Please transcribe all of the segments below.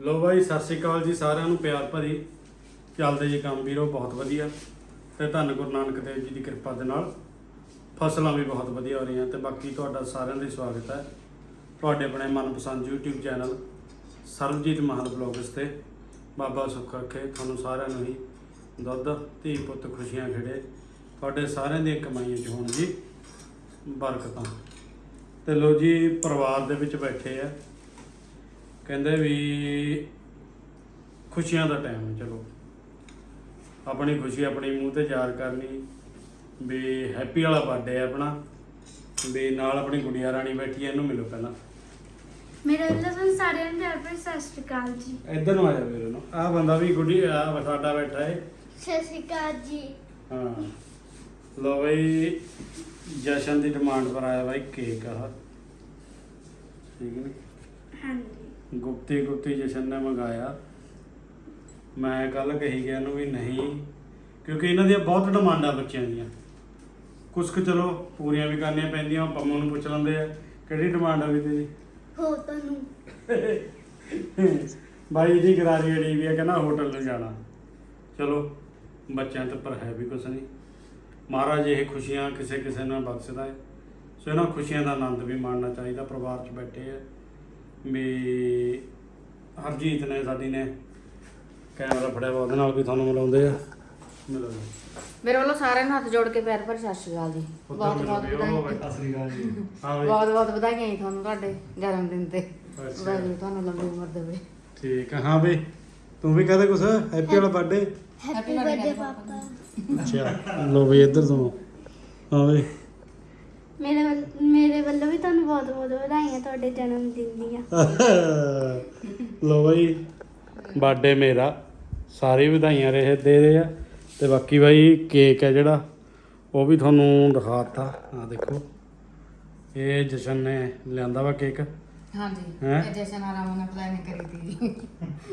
ਲੋ ਬਾਈ, ਸਤਿ ਸ਼੍ਰੀ ਅਕਾਲ ਜੀ ਸਾਰਿਆਂ ਨੂੰ, ਪਿਆਰ ਭਰੀ ਚੱਲਦੇ ਜੀ ਕੰਮ ਵੀਰੋ, ਬਹੁਤ ਵਧੀਆ। ਤੇ ਧੰਨ ਗੁਰੂ ਨਾਨਕ ਦੇਵ ਜੀ ਦੀ ਕਿਰਪਾ ਦੇ ਨਾਲ ਫਸਲਾਂ ਵੀ ਬਹੁਤ ਵਧੀਆ ਹੋ ਰਹੀਆਂ ਤੇ ਬਾਕੀ ਤੁਹਾਡਾ ਸਾਰਿਆਂ ਦਾ ਸਵਾਗਤ ਹੈ। ਤੁਹਾਡੇ ਆਪਣੇ ਮਨਪਸੰਦ YouTube ਚੈਨਲ ਸਰਬਜੀਤ ਮਹਲ ਬਲੌਗਸ ਤੇ। ਬਾਬਾ ਸੁੱਖ ਰੱਖੇ, ਤੁਹਾਨੂੰ ਸਾਰਿਆਂ ਨੂੰ ਹੀ ਦੁੱਧ, ਧੀ ਪੁੱਤ ਖੁਸ਼ੀਆਂ ਖੇੜੇ। ਤੁਹਾਡੇ ਸਾਰਿਆਂ ਦੀਆਂ ਕਮਾਈਆਂ 'ਚ ਹੋਣ ਜੀ ਬਰਕਤਾਂ। ਤੇ ਲੋ ਜੀ, ਪਰਿਵਾਰ ਦੇ ਵਿੱਚ ਬੈਠੇ ਆ। ਕਹਿੰਦੇ ਵੀ ਖੁਸ਼ੀਆਂ ਦਾ ਟਾਈਮ ਹੈ ਚਲੋ। ਆਪਣੀ ਖੁਸ਼ੀ ਆਪਣੀ ਮੂੰਹ ਤੇ ਜ਼ਾਹਰ ਕਰਨੀ ਵੀ ਹੈਪੀ ਵਾਲਾ ਬਰਥਡੇ ਹੈ ਆਪਣਾ ਵੀ ਨਾਲ ਆਪਣੀ ਗੁੜੀਆ ਰਾਣੀ ਬੈਠੀ ਹੈ ਇਹਨੂੰ ਮਿਲੋ ਪਹਿਲਾਂ। ਮੇਰੇ ਵੱਲੋਂ ਤੁਹਾਨੂੰ ਸਾਰਿਆਂ ਨੂੰ ਪਿਆਰ ਭਰੀ ਸਤਿ ਸ਼੍ਰੀ ਅਕਾਲ ਜੀ। ਇੱਧਰ ਨੂੰ ਆ ਜਾ ਵੀਰੇ ਨੂੰ। ਆਹ ਬੰਦਾ ਵੀ ਗੁੱਡੀ ਆ ਸਾਡਾ ਬੈਠਾ ਹੈ ਸਤਿ ਸ਼੍ਰੀ ਅਕਾਲ ਜੀ। ਹਾਂ। ਲੋ ਬਈ ਜਸ਼ਨ ਦੀ ਡਿਮਾਂਡ ਪਰ ਆਇਆ ਬਾਈ ਕੇਕ ਆ ਠੀਕ ਨੇ? ਹਾਂਜੀ। ਗੁਪਤੀ ਗੁਪਤੀ ਜਸ਼ਨ ਨੇ ਮੰਗਾਇਆ। ਮੈਂ ਕੱਲ ਕਹੀ ਗਿਆ ਇਹਨੂੰ ਵੀ ਨਹੀਂ ਕਿਉਂਕਿ ਇਹਨਾਂ ਦੀਆਂ ਬਹੁਤ ਡਿਮਾਂਡਾਂ ਬੱਚਿਆਂ ਦੀਆਂ। ਕੁਛ ਕੁ ਚਲੋ ਪੂਰੀਆਂ ਵੀ ਕਰਨੀਆਂ ਪੈਂਦੀਆਂ ਪੰਮੂ ਨੂੰ ਪੁੱਛ ਲੈਂਦੇ ਆ ਕਿਹੜੀ ਡਿਮਾਂਡ ਆ ਵੀ ਤੇਰੀ ਹੋ ਤੁਹਾਨੂੰ। ਬਾਈ ਦੀ ਗਰਾਰੀ ਅੜੀ ਵੀ ਆ ਕਹਿੰਦਾ ਹੋਟਲ ਨੂੰ ਜਾਣਾ। ਚਲੋ ਬੱਚਿਆਂ ਤੇ ਪਰ ਹੈ ਵੀ ਕੁਛ ਨਹੀਂ। ਮਹਾਰਾਜ ਇਹ ਖੁਸ਼ੀਆਂ ਕਿਸੇ ਕਿਸੇ ਨੂੰ ਬਖਸ਼ਦਾ ਹੈ। ਸੋ ਇਹਨਾਂ ਖੁਸ਼ੀਆਂ ਦਾ ਆਨੰਦ ਵੀ ਮਾਣਨਾ ਚਾਹੀਦਾ ਪਰਿਵਾਰ 'ਚ ਬੈਠੇ ਆ। ਵੀ ਹਰਜੀਤ ਨੇ ਸਾਡੀ ਨੇ ਕੈਮਰਾ ਫੜਿਆ ਵਾ ਉਹਦੇ ਨਾਲ ਵੀ ਤੁਹਾਨੂੰ ਮਿਲਾਉਂਦੇ ਆ। ਮਿਲੋ ਜੀ ਮੇਰੇ ਵੱਲੋਂ ਸਾਰਿਆਂ ਨੂੰ ਹੱਥ ਜੋੜ ਕੇ ਪੈਰ ਭਰ ਸਤਿ ਸ਼੍ਰੀ ਅਕਾਲ ਜੀ। ਬਹੁਤ ਬਹੁਤ ਵਧਾਈਆਂ। ਅਸਲੀ ਗੱਲ ਜੀ। ਹਾਂ ਬਈ। ਬਹੁਤ ਬਹੁਤ ਵਧਾਈਆਂ ਜੀ ਤੁਹਾਨੂੰ ਤੁਹਾਡੇ ਜਨਮ ਦਿਨ ਤੇ। ਵਾਹਿਗੁਰੂ ਤੁਹਾਨੂੰ ਲੰਬੀ ਉਮਰ ਦੇਵੇ। ਠੀਕ ਆ। ਹਾਂ ਬਈ ਤੂੰ ਵੀ ਕਹਦੇ ਕੁਛ? ਹੈਪੀ ਵਾਲਾ ਬਰਥਡੇ ਹੈਪੀ ਬਰਥਡੇ ਪਾਪਾ। ਅੱਛਾ। ਲੋ ਬਈ ਇੱਧਰ ਤੋਂ। ਹਾਂ ਬਈ। ਮੇਰੇ ਵੱਲ ਮੇਰੇ ਵੱਲੋਂ ਵੀ ਤੁਹਾਨੂੰ ਬਹੁਤ ਬਹੁਤ ਵਧਾਈਆਂ ਤੁਹਾਡੇ ਜਨਮ ਦਿਨ ਦੀਆਂ। ਲੋ ਬਈ ਬਰਥਡੇ ਮੇਰਾ ਸਾਰੀ ਵਧਾਈਆਂ ਰਹੇ ਦੇ ਰਹੇ ਆ। ਤੇ ਬਾਕੀ ਬਾਈ ਕੇਕ ਹੈ ਜਿਹੜਾ ਉਹ ਵੀ ਤੁਹਾਨੂੰ ਦਿਖਾਤਾ। ਆ ਦੇਖੋ ਇਹ ਜਸ਼ਨ ਨੇ ਲਿਆਂਦਾ ਵਾ ਕੇਕ ਹਾਂਜੀ ਹੈਂ? ਇਹ ਜਸ਼ਨ ਆਰਾਮ ਨਾਲ ਪਲਾਨ ਕਰੀ ਤੀ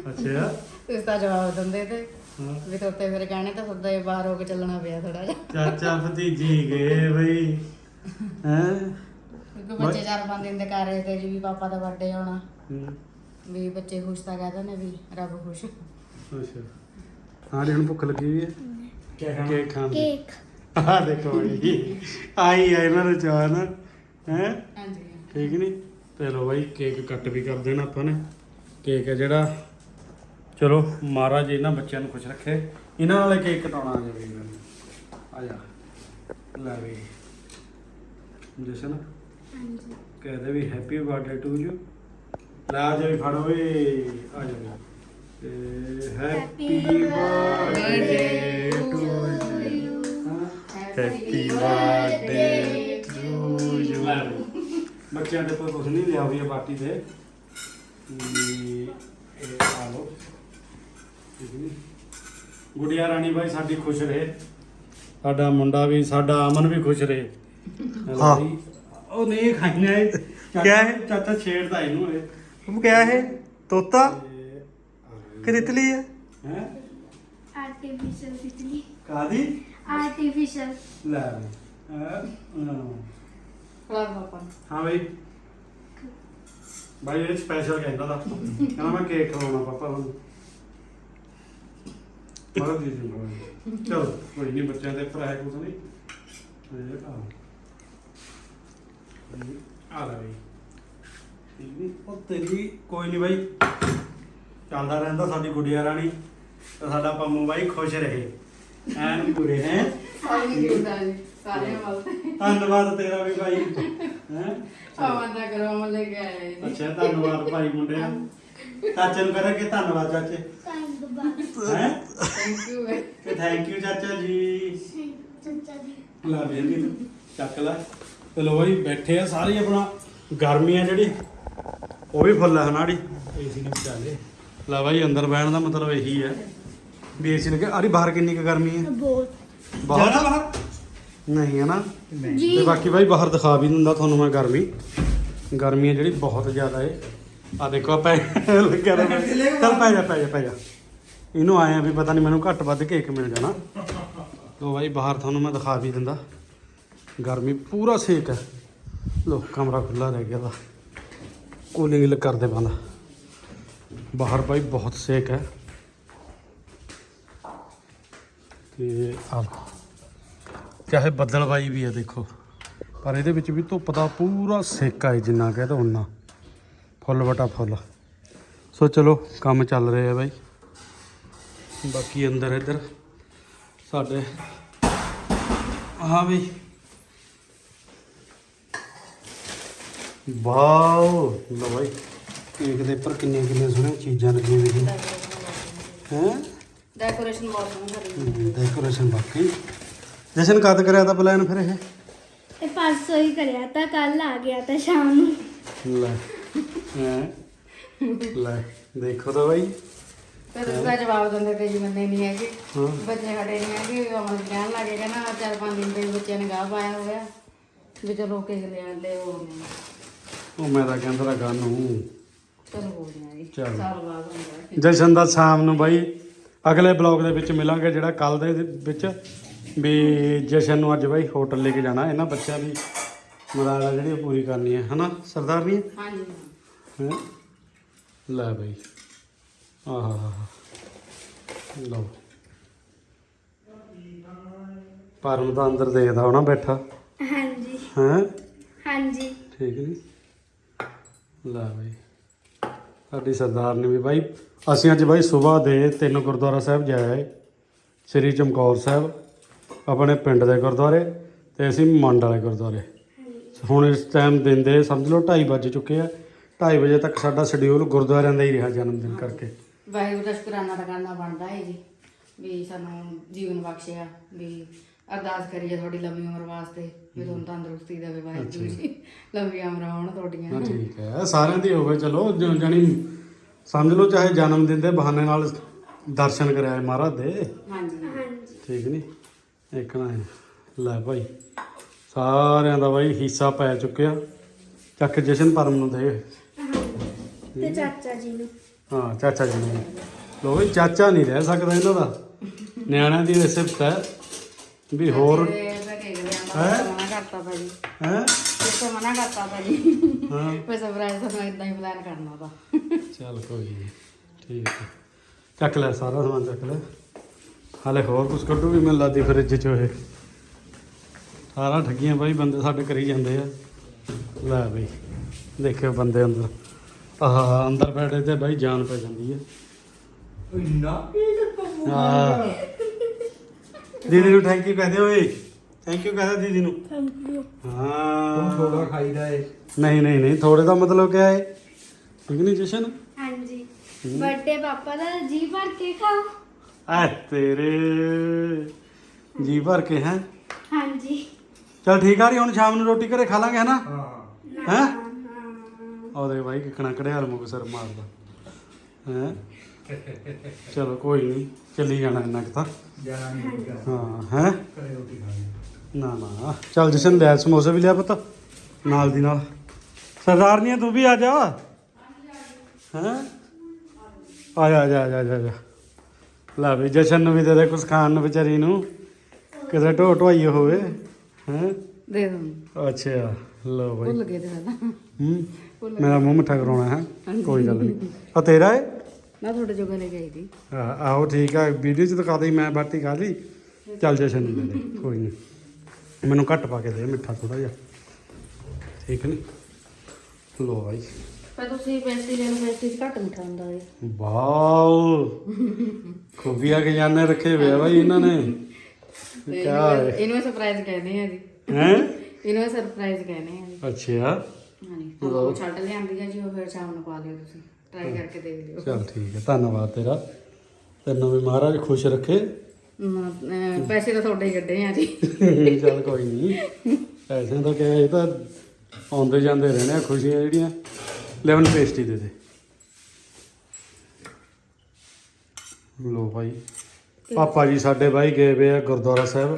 ਅੱਛਾ। ਇਸ ਦਾ ਜਵਾਬ ਦਿੰਦੇ ਤੇ ਹਾਂ। ਵੀ ਤੋਤੇ ਫਿਰ ਕਹਿਣੇ ਤਾਂ ਸਦਾ ਹੀ ਬਾਹਰ ਹੋ ਕੇ ਚੱਲਣਾ ਪਿਆ ਥੋੜਾ ਜਿਹਾ। ਚਾਚਾ ਭਤੀਜੀ ਗਏ ਬਈ। ਹੈ? ਕਿਉਂਕਿ ਬੱਚੇ ਚਾਰ ਪੰਜ ਦਿਨ ਦੇ ਕਰ ਰਹੇ ਤੇ ਜੀ ਵੀ ਪਾਪਾ ਦਾ ਬਰਥਡੇ ਆਉਣਾ ਵੀ ਬੱਚੇ ਖੁਸ਼ ਤਾਂ ਕਹਿੰਦੇ ਨੇ ਵੀ ਰੱਬ ਖੁਸ਼। ਅੱਛਾ ਹਾਂ ਜੀ ਹੁਣ ਭੁੱਖ ਲੱਗੀ ਹੋਈ ਹੈ ਕੇਕ ਖਾਣ। ਦੀ। ਕੇਕ। ਆ ਦੇਖੋ ਜੀ। ਆਈ ਆ ਇਹਨਾਂ ਨੂੰ ਚਾਹ ਨਾ ਹੈ? ਹਾਂਜੀ। ਠੀਕ ਨਹੀਂ ਤੇ ਲੋ ਬਾਈ ਕੇਕ ਕੱਟ ਵੀ ਕਰ ਦੇਣਾ ਆਪਾਂ ਨੇ। ਕੇਕ ਹੈ ਜਿਹੜਾ। ਚਲੋ ਮਹਾਰਾਜ ਇਹਨਾਂ ਬੱਚਿਆਂ ਨੂੰ ਖੁਸ਼ ਰੱਖੇ। ਇਹਨਾਂ ਵਾਲੇ ਕੇਕ ਕਟਾਉਣਾ ਆ ਜਾਵੇ ਇਹਨਾਂ ਨੂੰ। ਆ ਜਾ। ਲੈ ਵੀ। ਜਸ਼ਨ? ਹਾਂਜੀ। ਕਹਦੇ ਵੀ ਹੈਪੀ ਬਰਥਡੇ ਟੂ ਯੂ ਲੈ ਜਾ ਵੀ ਫੜੋ ਏ ਆ ਜਾ ਤੇ happy birthday to you happy birthday to you ਬੱਚਿਆਂ ਦੇ ਕੋਈ ਕੁਝ ਨਹੀਂ ਲਿਆ ਹੋਈ ਹੈ ਪਾਰਟੀ ਦੇ ਵੀ ਇਹ ਆ ਲੋ ਗੁੜੀਆ ਰਾਣੀ ਬਾਈ ਸਾਡੀ ਖੁਸ਼ ਰਹੇ। ਸਾਡਾ ਮੁੰਡਾ ਵੀ ਸਾਡਾ ਅਮਨ ਵੀ ਖੁਸ਼ ਰਹੇ। ਹਾਂ। ਉਹ ਨਹੀਂ ਖਾਈਆਂ ਇਹ ਕਿਆ ਹੈ? ਚਾਚਾ ਛੇੜਦਾ ਇਹਨੂੰ ਇਹ। ਤੁਮ ਕਿਆ ਹੈ? ਤੋਤਾ? ਤੇ ਕਿ ਤਿਤਲੀ ਹੈ? ਹੈ? ਆਰਟੀਫੀਸ਼ੀਅਲ ਬਿਜਲੀ ਕਾਦੀ ਆਰਟੀਫੀਸ਼ੀਅਲ ਲੈ ਬਈ ਹਾਂ, ਹਾਂ। ਹਾਂ ਬਈ। ਬਾਈ ਇਹ ਸਪੈਸ਼ਲ ਕਹਿੰਦਾ ਦਾ ਕਹਿੰਦਾ ਮੈਂ ਕੇਕ ਖਵਾਉਣਾ ਪਾਪਾ ਨੂੰ। ਮਾਰ ਦੀ ਜੀ ਚਲੋ ਕੋਈ ਨਹੀਂ ਬੱਚਿਆਂ ਦੇ ਭਰਾ ਹੈ ਕੁਛ ਨਹੀਂ ਇਹ ਆ। ਆ ਲੈ ਬਈ। ਠੀਕ ਨੀ? ਉਹ ਤੇਰੀ ਕੋਈ ਨਹੀਂ ਬਾਈ। ਚੱਲਦਾ ਰਹਿੰਦਾ ਸਾਡੀ ਗੁੱਡੀਆ ਰਾਣੀ। ਤੇ ਸਾਡਾ ਪੰਮੂ ਬਾਈ ਖੁਸ਼ ਰਹੇ। ਐਨ ਪੂਰੇ ਹੈ? ਸਾਰੀ ਕਿਉਂਦਾ ਜੀ ਸਾਰੇ ਵੱਲ ਤੇ। ਧੰਨਵਾਦ ਤੇਰਾ ਵੀ ਭਾਈ। ਹੈ? ਆਵਾਂ ਦਾ ਕਰੋ ਮੈਂ ਲੈ ਕੇ ਆਇਆ ਜੀ। ਅੱਛਾ ਧੰਨਵਾਦ ਭਾਈ ਮੁੰਡਿਆ। ਚਾਚੇ ਨੂੰ ਕਰਾਂਗੇ ਧੰਨਵਾਦ ਚਾਚੇ। ਧੰਨਵਾਦ। ਹੈ? ਥੈਂਕ ਯੂ ਕਿ ਥੈਂਕ ਯੂ ਚਾਚਾ ਜੀ। ਚਾਚਾ ਜੀ। ਲਾ ਬੇਲੀ ਚੱਕ ਲੈ। ਤੇ ਲੋ ਭਾਈ ਬੈਠੇ ਆ ਸਾਰੇ ਆਪਣਾ। ਗਰਮੀ ਆ ਜਿਹੜੀ। ਉਹ ਵੀ ਫੁੱਲ ਹੈ ਹਨਾੜੀ ਏਸੀ ਨੇ ਬਚਾਲੇ ਲਾ ਭਾਈ ਅੰਦਰ ਬਹਿਣ ਦਾ ਮਤਲਬ ਇਹੀ ਹੈ ਵੀ ਏਸੀ ਲੱਗੇ। ਅਰੇ ਬਾਹਰ ਕਿੰਨੀ ਕੁ ਗਰਮੀ ਹੈ ਬਹੁਤ। ਬਹੁਤ ਬਾਹਰ? ਨਹੀਂ ਹੈ ਨਾ। ਜੀ। ਤੇ ਬਾਕੀ ਭਾਈ ਬਾਹਰ ਦਿਖਾ ਵੀ ਦਿੰਦਾ ਤੁਹਾਨੂੰ ਮੈਂ ਗਰਮੀ। ਗਰਮੀ ਹੈ ਜਿਹੜੀ ਬਹੁਤ ਜ਼ਿਆਦਾ ਏ। ਆ ਦੇਖੋ ਪੈ ਲੱਗਿਆ ਮੈਂ- ਚੱਲ ਪੈ ਜਾ ਪੈ ਜਾ ਪੈ ਜਾ। ਇਹਨੂੰ ਆਇਆ ਵੀ ਪਤਾ ਨਹੀਂ ਮੈਨੂੰ ਘੱਟ ਵੱਧ ਕੇਕ ਮਿਲ ਜਾਣਾ। ਲੋ ਭਾਈ ਬਾਹਰ ਤੁਹਾਨੂੰ ਮੈਂ ਦਿਖਾ ਵੀ ਦਿੰਦਾ। ਗਰਮੀ ਪੂਰਾ ਸੇਕ ਹੈ। ਲੋ ਕਮਰਾ ਖੁੱਲਾ ਰਹਿ ਗਿਆ ਦਾ ਕੂਲਿੰਗ ਕਰਦੇ ਬੰਦ। ਬਾਹਰ ਬਾਈ ਬਹੁਤ ਸੇਕ ਹੈ। ਤੇ ਆ ਲਓ। ਚਾਹੇ ਬੱਦਲਬਾਈ ਵੀ ਹੈ ਦੇਖੋ। ਪਰ ਇਹਦੇ ਵਿੱਚ ਵੀ ਧੁੱਪ ਦਾ ਪੂਰਾ ਸੇਕਾ ਹੈ ਜਿੰਨਾ ਕਹਿ ਦੋ ਉਨਾ ਫੁੱਲ ਵਟਾ ਫੁੱਲ। ਸੋ ਚਲੋ, ਕੰਮ ਚੱਲ ਰਿਹਾ ਬਾਈ। ਬਾਕੀ ਅੰਦਰ ਇੱਧਰ ਸਾਡੇ ਹਾਂ ਵੀ। ਵਾਓ ਲੋ ਬਾਈ ਕੇਕ ਦੇ ਉੱਪਰ ਕਿੰਨੀਆਂ ਕਿੰਨੀਆਂ ਸੋਹਣੀਆਂ ਚੀਜ਼ਾਂ ਲੱਗੀਆਂ ਹੋਈਆਂ ਹੈ? ਡੈਕੋਰੇਸ਼ਨ ਬਹੁਤ ਸੋਹਣੀ ਕਰੀ ਡੈਕੋਰੇਸ਼ਨ ਬਾਕੀ ਜਸ਼ਨ ਕਦ ਕਰਿਆ ਤਾਂ ਪਲਾਨ ਫਿਰ ਇਹ? ਇਹ ਪਰਸੋਂ ਹੀ ਕਰਿਆ ਤਾਂ ਕੱਲ ਆ ਗਿਆ ਤਾਂ ਸ਼ਾਮ ਨੂੰ। ਲੈ ਹੈਂ? ਲੈ ਦੇਖੋ ਤਾਂ ਬਾਈ। ਫਿਰ ਉਸਦਾ ਜਵਾਬ ਦਿੰਦੇ ਤੇ ਜੀ ਮੰਨੇ ਨਹੀਂ ਹੈਗੇ। ਹਾਂ। ਬੱਚੇ ਸਾਡੇ ਨਹੀਂ ਹੈਗੇ ਅਮਨ ਕਹਿਣ ਲੱਗੇ ਕਹਿੰਦਾ ਚਾਰ ਪੰਜ ਦਿਨ ਤੇ ਬੱਚਿਆਂ ਨੇ ਗਾਹ ਪਾਇਆ ਹੋਇਆ। ਵੀ ਚਲੋ ਕੇ ਲੈ ਆਂਦੇ ਉਹ ਨਹੀਂ। ਉਹ ਮੈਂ ਤਾਂ ਕਹਿੰਦਾ ਤਾਂ ਗੱਲ ਨੂੰ। ਚਲੋ ਹੋ ਗਿਆ ਜੀ। ਚਲੋ। ਸਾਲ ਬਾਅਦ ਹੁੰਦਾ ਜਸ਼ਨ ਦਾ ਸ਼ਾਮ ਨੂੰ ਬਾਈ ਅਗਲੇ ਬਲੌਗ ਦੇ ਵਿੱਚ ਮਿਲਾਂਗੇ ਜਿਹੜਾ ਕੱਲ ਦੇ ਵਿੱਚ ਵੀ ਜਸ਼ਨ ਨੂੰ ਅੱਜ ਬਾਈ ਹੋਟਲ ਲੈ ਕੇ ਜਾਣਾ ਇਹਨਾਂ ਬੱਚਿਆਂ ਦੀ ਮੁਰਾਦ ਆ ਜਿਹੜੀ ਉਹ ਪੂਰੀ ਕਰਨੀ ਹੈ ਹਨਾ ਸਰਦਾਰਨੀ ਹਾਂਜੀ। ਹੈ? ਲੈ ਬਾਈ। ਆਹ ਲਓ। ਪਰਮ ਤਾਂ ਅੰਦਰ ਦੇਖਦਾ ਹੋਣਾ ਬੈਠਾ। ਹਾਂਜੀ। ਹੈ? ਹਾਂਜੀ। ਠੀਕ ਨਹੀਂ ਲੈ ਬਾਈ। ਸਾਡੀ ਸਰਦਾਰ ਨੇ ਵੀ ਬਾਈ, ਅਸੀਂ ਅੱਜ ਬਾਈ ਸਵੇਰ ਦੇ ਤਿੰਨ ਗੁਰਦੁਆਰਾ ਸਾਹਿਬ ਜਾਏ ਸ੍ਰੀ ਚਮਕੌਰ ਸਾਹਿਬ, ਆਪਣੇ ਪਿੰਡ ਦੇ ਗੁਰਦੁਆਰੇ ਤੇ ਅਸੀਂ ਮੰਡ ਵਾਲੇ ਗੁਰਦੁਆਰੇ। ਹੁਣ ਇਸ ਟਾਈਮ ਦਿਨ ਦੇ ਸਮਝ ਲਓ 2:30 ਵੱਜ ਚੁੱਕੇ ਆ। 2:30 ਵਜੇ ਤੱਕ ਸਾਡਾ ਸ਼ਡਿਊਲ ਗੁਰਦੁਆਰਿਆਂ ਦਾ ਹੀ ਰਿਹਾ ਜਨਮ ਦਿਨ ਕਰਕੇ। ਵਾਹਿਗੁਰੂ ਦਾ ਸ਼ੁਕਰਾਨਾ ਤਾਂ ਕਰਨਾ ਬਣਦਾ ਹੈ ਜੀ, ਵੀ ਸਾਨੂੰ ਜੀਵਨ ਬਖਸ਼ਿਆ, ਵੀ ਅਰਦਾਸ ਕਰੀਏ ਤੁਹਾਡੀ ਲੰਮੀ ਉਮਰ ਵਾਸਤੇ। ਵੀ ਤੁਹਾਨੂੰ ਤੰਦਰੁਸਤੀ ਦੇਵੇ ਵਾਹਿਗੁਰੂ ਜੀ। ਲੰਮੀ ਉਮਰ ਹੋਣ ਤੁਹਾਡੀਆਂ। ਹਾਂ ਠੀਕ ਹੈ। ਸਾਰਿਆਂ ਦੀ ਹੋਵੇ ਚਲੋ ਜ- ਜਾਣੀ ਸਮਝ ਲਓ ਚਾਹੇ ਜਨਮ ਦਿਨ ਦੇ ਬਹਾਨੇ ਨਾਲ ਦਰਸ਼ਨ ਕਰਿਆ ਮਹਾਰਾਜ ਦੇ। ਹਾਂਜੀ। ਹਾਂਜੀ। ਠੀਕ ਨਹੀਂ ਇੱਕ ਨਾ ਇਹ। ਲੈ ਭਾਈ ਸਾਰਿਆਂ ਦਾ ਬਾਈ ਹਿੱਸਾ ਪੈ ਚੁੱਕਿਆ। ਚੱਕ ਜਸ਼ਨ ਪਰਮ ਨੂੰ ਦੇ। ਤੇ ਚਾਚਾ ਜੀ ਨੂੰ। ਹਾਂ ਚਾਚਾ ਜੀ ਨੂੰ। ਲੋ ਵੀ ਚਾਚਾ ਨਹੀਂ ਰਹਿ ਸਕਦਾ ਇਹਨਾਂ ਦਾ। ਨਿਆਣਿਆਂ ਦੀ ਸਿਫਤ ਹੈ। ਵੀ ਹੋਰ ਤੇ ਮਨਾ ਕਰਤਾ ਭਾਜੀ। ਹੈ? ਕਿੱਥੇ ਮਨਾ ਕਰਤਾ ਭਾਜੀ। ਹਾਂ। ਫਿਰ ਸਰਪ੍ਰਾਈਜ਼ ਤੁਹਾਨੂੰ ਇਦਾਂ ਹੀ ਪਲਾਨ ਕਰਨਾ ਤਾਂ ਚੱਲ ਕੋਈ ਨਹੀਂ ਠੀਕ ਹੈ ਚੱਕ ਲੈ ਸਾਰਾ ਸਮਾਨ ਚੱਕ ਲੈ। ਹਾਲੇ ਹੋਰ ਕੁਝ ਕੱਢੂ ਵੀ ਮੈਨੂੰ ਲੱਗਦੀ ਫਰਿੱਜ ਚੋਂ ਇਹ। ਸਾਰਾ ਠੱਗੀਆਂ ਬਾਈ ਬੰਦੇ ਸਾਡੇ ਕਰੀ ਜਾਂਦੇ ਆ। ਲੈ ਬਈ ਦੇਖਿਓ ਬੰਦੇ ਅੰਦਰ। ਆਹ ਅੰਦਰ ਬੈਠੇ ਤੇ ਬਾਈ ਜਾਨ ਪੈ ਜਾਂਦੀ ਹੈ ਹਾਂ ਦੀਦੀ ਨੂੰ ਥੈਂਕ ਯੂ ਕਹਦੇ ਓਏ। ਥੈਂਕ ਯੂ ਕਹਦਾ ਦੀਦੀ ਨੂੰ। ਥੈਂਕ ਯੂ ਹਾਂ। ਥੋੜਾ ਖਾਈਦਾ ਏ। ਨਹੀਂ ਨਹੀਂ ਨਹੀਂ ਥੋੜੇ ਦਾ ਮਤਲਬ ਕਿਆ ਹੈ ਠੀਕ ਨਹੀਂ ਜਸ਼ਨ? ਹਾਂਜੀ। ਬਰਥਡੇ ਪਾਪਾ ਦਾ ਜੀ ਭਰ ਕੇ ਖਾਓ। ਆ ਤੇਰੇ। ਜੀ ਭਰ ਕੇ ਹੈ? ਹਾਂਜੀ। ਚਲ ਠੀਕ ਆ ਰਹੀ ਹੁਣ ਸ਼ਾਮ ਨੂੰ ਰੋਟੀ ਘਰੇ ਖਾ ਲਾਂਗੇ ਹਨਾ? ਹਾਂ। ਹੈ? ਉਹਦੇ ਭਾਈ ਕਿਕਣਾ ਕੜਿਆਲ ਮੁਕ ਸਰ ਮਾਰਦਾ। ਹੈ? ਚਲੋ ਕੋਈ ਨਹੀਂ ਚੱਲੀ ਜਾਣਾ ਇੰਨਾ ਕੁ ਤਾਂ। ਜਾਣਾ ਨਹੀਂ ਹਾਂ ਹੈ? ਘਰੇ ਰੋਟੀ ਖਾਣੀ ਨਾ ਨਾ। ਚੱਲ ਜਸ਼ਨ ਲੈ ਸਮੋਸੇ ਵੀ ਲਿਆ ਪੁੱਤ ਨਾਲ ਦੀ ਨਾਲ। ਸਰਦਾਰਨੀਆ ਤੂੰ ਵੀ ਆ ਜਾ। ਹੈ? ਆ ਜਾ ਆ ਜਾ ਆ ਜਾ, ਆ ਜਾ ਲੈ ਵੀ ਜਸ਼ਨ ਨੂੰ ਵੀ ਦੇ ਦੇ ਕੁਛ ਖਾਣ ਨੂੰ ਵਿਚਾਰੀ ਨੂੰ। ਕਿਤੇ ਢੋ ਢਵਾਈ ਹੋਵੇ ਹੈ? ਦੇ ਦੋ ਅੱਛਾ ਲਓ ਬਾਈ। ਭੁੱਲ ਗਏ ਤੇ ਪਹਿਲਾਂ ਹੂੰ? ਮੇਰਾ ਮੂੰਹ ਮਿੱਠਾ ਕਰਾਉਣਾ ਹੈ ਕੋਈ ਗੱਲ ਨਹੀਂ। ਆ ਤੇਰਾ ਹੈ ਮੈਂ ਤੁਹਾਡੇ ਜੋਗਾ ਲੈ ਕੇ ਆਈ ਸੀ। ਆਹ, ਠੀਕ ਆ ਵੀਡੀਓ ਚ ਦਿਖਾ ਦੇ ਮੈਂ ਬਾਟੀ ਖਾ ਲਈ। ਚੱਲ ਜਸ਼ਨ ਨੂੰ ਦੇ ਦੇ ਕੋਈ ਨਹੀਂ ਮੈਨੂੰ ਘੱਟ ਪਾ ਕੇ ਦੇ ਮਿੱਠਾ ਥੋੜਾ ਜਿਹਾ। ਠੀਕ ਨਹੀਂ ਲੋ ਪਰ ਤੁਸੀਂ ਪੇਸਟੀ ਲੈ ਲਓ ਪੇਸਟੀ ਚ ਘੱਟ ਮਿੱਠਾ ਹੁੰਦਾ ਹੈ ਵਾਓ! ਖੂਬੀਆਂ ਕੇ ਜਾਣੇ ਰੱਖੇ ਹੋਏ ਆ ਬਾਈ ਇਹਨਾਂ ਨੇ। ਕਿਆ ਇਹਨੂੰ- ਹੈ? ਇਹਨੂੰ ਸਰਪ੍ਰਾਈਜ਼ ਕਹਿੰਦੇ ਆ ਜੀ। ਹੈ? ਇਹਨੂੰ ਸਰਪ੍ਰਾਈਜ਼ ਕਹਿੰਦੇ ਆ ਜੀ। ਅੱਛਾ ਹਾਂਜੀ ਉਹ ਛੱਡ ਲਿਆਂਦੀ ਆ ਜੀ ਉਹ ਫਿਰ ਸ਼ਾਮ ਨੂੰ ਪਾ ਲਿਓ ਤੁਸੀਂ। ਟਰਾਈ ਕਰਕੇ ਦੇਖ ਲਿਓ। ਚਲ ਠੀਕ ਹੈ ਧੰਨਵਾਦ ਤੇਰਾ। ਤੈਨੂੰ ਵੀ ਮਹਾਰਾਜ ਖੁਸ਼ ਰੱਖੇ। ਨਾ, ਪੈਸੇ ਤਾਂ ਤੁਹਾਡੇ ਹੀ ਕੱਢੇ ਆ ਜੀ। ਚੱਲ ਕੋਈ ਨਹੀਂ ਪੈਸਿਆਂ ਦਾ ਕਿਹਾ ਇਹ ਤਾਂ ਆਉਂਦੇ ਜਾਂਦੇ ਰਹਿਣੇ ਆ ਖੁਸ਼ੀਆਂ ਜਿਹੜੀਆਂ। ਲੈਵਨ ਪੇਸਟੀ ਦੇ ਦੇ। ਲੋ ਭਾਈ। ਪਾਪਾ ਜੀ ਸਾਡੇ ਭਾਈ ਗਏ ਵੇ ਆ ਗੁਰਦੁਆਰਾ ਸਾਹਿਬ।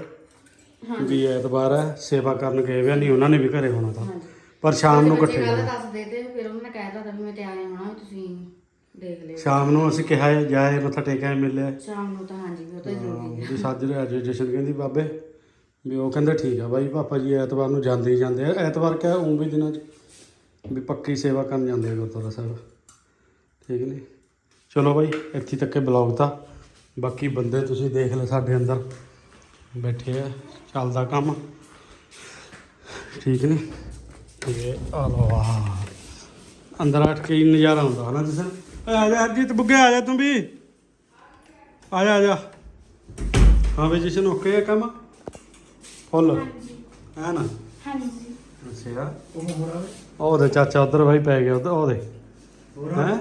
ਵੀ ਐਤਵਾਰ ਹੈ ਸੇਵਾ ਕਰਨ ਗਏ ਵੇ ਨਹੀਂ ਉਹਨਾਂ ਨੇ ਵੀ ਘਰੇ ਹੋਣਾ ਤਾਂ। ਪਰ ਸ਼ਾਮ ਨੂੰ ਇਕੱਠੇ ਜਾਣਾ ਦੱਸ ਦੇ ਤੇ ਫਿਰ ਉਹਨਾਂ ਨੇ ਕਹਿਤਾ ਤਾਂ ਵੀ ਮੈਂ ਤਿਆਰ ਹੋਣਾ ਵੀ ਤੁਸੀਂ ਦੇਖ ਲਿਓ। ਸ਼ਾਮ ਨੂੰ ਅਸੀਂ ਕਿਹਾ ਹੈ, ਜਾਏ ਮੱਥਾ ਟੇਕਿਆ ਮਿਲਿਆ ਸ਼ਾਮ ਨੂੰ ਤਾਂ ਹਾਂਜੀ ਉਹ ਤਾਂ ਜ਼ਰੂਰੀ ਹੈ ਵੀ ਸਾਜਰੇ ਅੱਜ ਜਸ਼ਨ ਕਹਿੰਦੀ ਬਾਬੇ ਵੀ ਉਹ ਕਹਿੰਦੇ ਠੀਕ ਆ ਬਾਈ ਪਾਪਾ ਜੀ ਐਤਵਾਰ ਨੂੰ ਜਾਂਦੇ ਹੀ ਜਾਂਦੇ ਆ। ਐਤਵਾਰ ਕਿਆ ਉਂ ਵੀ ਦਿਨਾਂ 'ਚ ਵੀ ਪੱਕੀ ਸੇਵਾ ਕਰਨ ਜਾਂਦੇ ਆ ਗੁਰਦੁਆਰਾ ਸਾਹਿਬ। ਠੀਕ ਨਹੀਂ ਚਲੋ ਬਾਈ ਇੱਥੇ ਤੱਕ ਬਲੌਗ ਤਾਂ। ਬਾਕੀ ਬੰਦੇ ਤੁਸੀਂ ਦੇਖ ਲਓ ਸਾਡੇ ਅੰਦਰ ਬੈਠੇ ਆ ਚੱਲਦਾ ਕੰਮ। ਠੀਕ ਨੇ? ਤੇ ਆ ਲੋ ਆ। ਅੰਦਰ ਆਟ ਕੇ ਹੀ ਨਜ਼ਾਰਾ ਆਉਂਦਾ ਹਨਾ ਜਸਨ ਆ ਜਾ ਹਰਜੀਤ ਬੁੱਗੇ ਆ ਜਾ ਤੂੰ ਵੀ। ਆ ਜਾ ਆ ਜਾ। ਹਾਂ ਵੀ ਜਸ਼ਨ ਓਕੇ ਹੈ ਕੰਮ? ਫੁੱਲ। ਹਾਂਜੀ। ਹੈ ਨਾ? ਹਾਂਜੀ। ਅੱਛਾ। ਉਹ ਹੋਰਾ ਉਹਦੇ ਚਾਚਾ ਉਧਰ ਭਾਈ ਪੈ ਗਿਆ ਉਧਰ ਉਹਦੇ ਹੋਰਾ ਹੈ?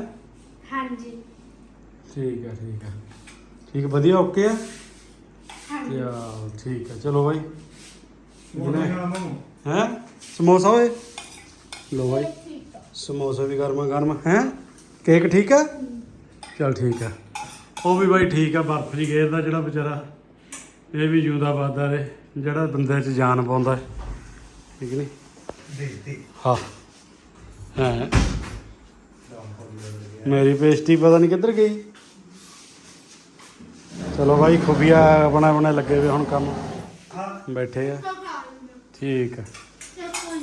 ਹਾਂਜੀ। ਠੀਕ ਹੈ ਠੀਕ ਹੈ ਠੀਕ ਵਧੀਆ ਓਕੇ ਆ? ਹਾਂਜੀ। ਯਾ ਠੀਕ ਹੈ ਚਲੋ ਮੂੰਹ ਹੈ? ਸਮੋਸਾ ਓਏ? ਲੋ ਭਾਈ ਸਮੋਸਾ ਵੀ ਗਰਮਾ ਗਰਮ। ਹੈ? ਕੇਕ ਠੀਕ ਹੈ ਚਲ ਠੀਕ ਹੈ ਉਹ ਵੀ ਭਾਈ ਠੀਕ ਆ ਬਰਫ ਜੀ ਗੇਰਦਾ ਜਿਹੜਾ ਵਿਚਾਰਾ। ਇਹ ਵੀ ਜਿਉਂਦਾ ਵੱਧਦਾ ਰਹੇ ਜਿਹੜਾ ਬੰਦੇ 'ਚ ਜਾਨ ਪਾਉਂਦਾ ਠੀਕ ਨਹੀਂ ਦੇ ਦੇ ਹਾਂ। ਹੈ। ਮੇਰੀ ਪੇਸਟੀ ਪਤਾ ਨਹੀਂ ਕਿੱਧਰ ਗਈ। ਚਲੋ ਭਾਈ ਖੁਫੀਆ ਆਪਣਾ ਆਪਣੇ ਲੱਗੇ ਹੋਏ ਹੁਣ ਕੰਮ। ਬੈਠੇ ਆ। ਠੀਕ ਹੈ